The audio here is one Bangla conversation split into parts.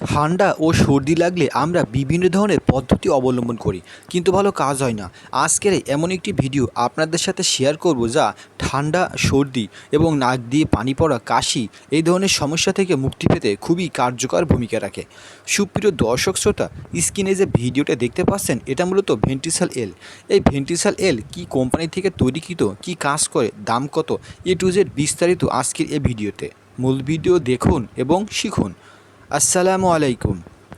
ঠান্ডা ও সর্দি লাগলে আমরা বিভিন্ন ধরনের পদ্ধতি অবলম্বন করি, কিন্তু ভালো কাজ হয় না। আজকের এমন একটি ভিডিও আপনাদের সাথে শেয়ার করব যা ঠান্ডা, সর্দি এবং নাক দিয়ে পানি পড়া কাশি এই ধরনের সমস্যা থেকে মুক্তি পেতে খুবই কার্যকর ভূমিকা রাখে। সুপ্রিয় দর্শক, শ্রোতা, স্ক্রিনে যে ভিডিওটা দেখতে পাচ্ছেন, এটা মূলত ভেন্টিসাল এল এই ভেন্টিসাল এল কি কোম্পানি থেকে তৈরিকৃত, কি কাজ করে, দাম কত, এ টু জেড বিস্তারিত আজকের এই ভিডিওতে। মূল ভিডিও দেখুন এবং শিখুন। আসসালামু আলাইকুম।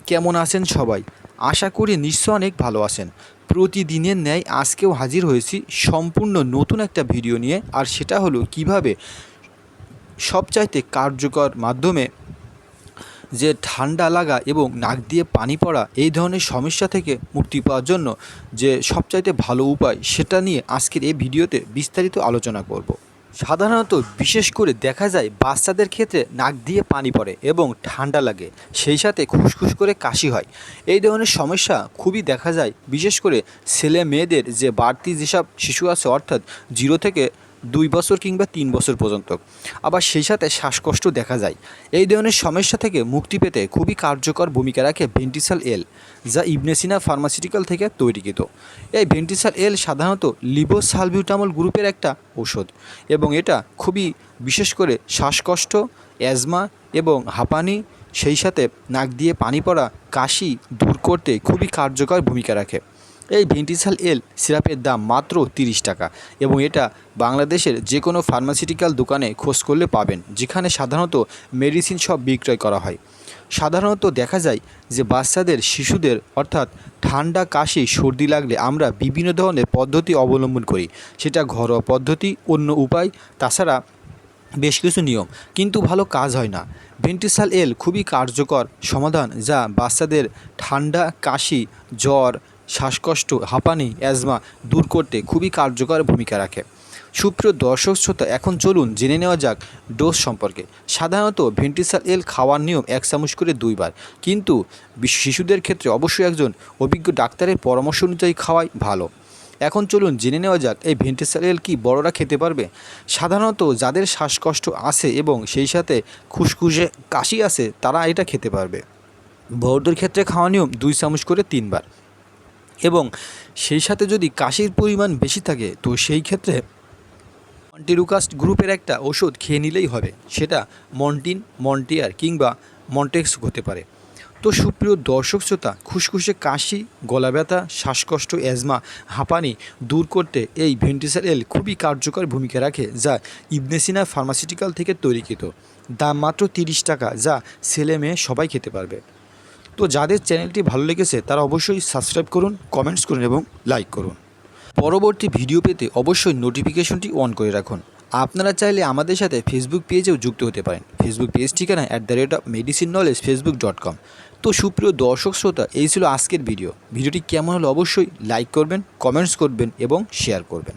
কেমন আছেন সবাই? আশা করি নিশ্চয় অনেক ভালো আছেন। প্রতিদিনের ন্যায় আজকেও হাজির হয়েছি সম্পূর্ণ নতুন একটা ভিডিও নিয়ে, আর সেটা হলো কীভাবে সবচাইতে কার্যকর মাধ্যমে যে ঠান্ডা লাগা এবং নাক দিয়ে পানি পড়া, এই ধরনের সমস্যা থেকে মুক্তি পাওয়ার জন্য যে সবচাইতে ভালো উপায়, সেটা নিয়ে আজকের এই ভিডিওতে বিস্তারিত আলোচনা করব। সাধারণত বিশেষ করে দেখা যায় বাচ্চাদের ক্ষেত্রে নাক দিয়ে পানি পড়ে এবং ঠান্ডা লাগে, সেই সাথে খুসখুস করে কাশি হয়। এই ধরনের সমস্যা খুবই দেখা যায়, বিশেষ করে ছেলে মেয়েদের যে বাড়তি যেসব শিশু আছে, অর্থাৎ জিরো থেকে দুই বছর কিংবা তিন বছর পর্যন্ত। আবার সেই সাথে শ্বাসকষ্ট দেখা যায়। এই ধরনের সমস্যা থেকে মুক্তি পেতে খুবই কার্যকর ভূমিকা রাখে ভেন্টিসাল এল, যা ইবনেসিনা ফার্মাসিউটিক্যাল থেকে তৈরিকৃত। এই ভেন্টিসাল এল সাধারণত লিবোসালবিউটামল গ্রুপের একটা ঔষধ এবং এটা খুবই বিশেষ করে শ্বাসকষ্ট, অ্যাজমা এবং হাঁপানি, সেই সাথে নাক দিয়ে পানি পড়া, কাশি দূর করতে খুবই কার্যকর ভূমিকা রাখে। এই ভেন্টিসাল এল সিরাপের দাম মাত্র তিরিশ টাকা এবং এটা বাংলাদেশের যে কোনো ফার্মাসিউটিক্যাল দোকানে খোঁজ করলে পাবেন, যেখানে সাধারণত মেডিসিন সব বিক্রয় করা হয়। সাধারণত দেখা যায় যে বাচ্চাদের, শিশুদের, অর্থাৎ ঠান্ডা, কাশি, সর্দি লাগলে আমরা বিভিন্ন ধরনের পদ্ধতি অবলম্বন করি। সেটা ঘরোয়া পদ্ধতি, অন্য উপায়, তাছাড়া বেশ কিছু নিয়ম। কিন্তু ভালো কাজ হয় না। ভেন্টিসাল এল খুবই কার্যকর সমাধান যা বাচ্চাদের ঠান্ডা, কাশি, জ্বর শ্বাসকষ্ট, হাঁপানি, অ্যাজমা দূর করতে খুবই কার্যকর ভূমিকা রাখে। সুপ্রিয় দর্শক শ্রোতা, এখন চলুন জেনে নেওয়া যাক ডোজ সম্পর্কে। সাধারণত ভেন্টিসাল এল খাওয়ার নিয়ম এক চামচ করে দুইবার। কিন্তু শিশুদের ক্ষেত্রে অবশ্যই একজন অভিজ্ঞ ডাক্তারের পরামর্শ অনুযায়ী খাওয়াই ভালো। এখন চলুন জেনে নেওয়া যাক, এই ভেন্টিসাল এল কি বড়রা খেতে পারবে? সাধারণত যাদের শ্বাসকষ্ট আছে এবং সেই সাথে খুসখুসে কাশি আছে, তারা এটা খেতে পারবে। বড়দের ক্ষেত্রে খাওয়া নিয়ম দুই চামচ করে তিনবার। এবং সেই সাথে যদি কাশির পরিমাণ বেশি থাকে, তো সেই ক্ষেত্রে মন্টিরুকাস্ট গ্রুপের একটা ওষুধ খেয়ে নিলেই হবে। সেটা মন্টিন, মন্টিয়ার কিংবা মন্টেক্স হতে পারে। তো সুপ্রিয় দর্শক শ্রোতা খুসখুসে কাশি, গলা ব্যথা, শ্বাসকষ্ট, অ্যাজমা, হাঁপানি দূর করতে এই ভেন্টিসাল এল খুবই কার্যকর ভূমিকা রাখে, যা ইবনেসিনা ফার্মাসিউটিক্যাল থেকে তৈরিকৃত। দাম মাত্র তিরিশ টাকা, যা ছেলে মেয়ে সবাই খেতে পারবে। তো যাদের চ্যানেলটি ভালো লেগেছে তারা অবশ্যই সাবস্ক্রাইব করুন, কমেন্টস করুন এবং লাইক করুন। পরবর্তী ভিডিও পেতে অবশ্যই নোটিফিকেশনটি অন করে রাখুন। আপনারা চাইলে আমাদের সাথে ফেসবুক পেজেও যুক্ত হতে পারেন। ফেসবুক পেজ ঠিকানা at the rate of medicine knowledge Facebook dot com তো সুপ্রিয় দর্শক শ্রোতা, এই ছিল আজকের ভিডিও। ভিডিওটি কেমন হলো অবশ্যই লাইক করবেন, কমেন্টস করবেন এবং শেয়ার করবেন।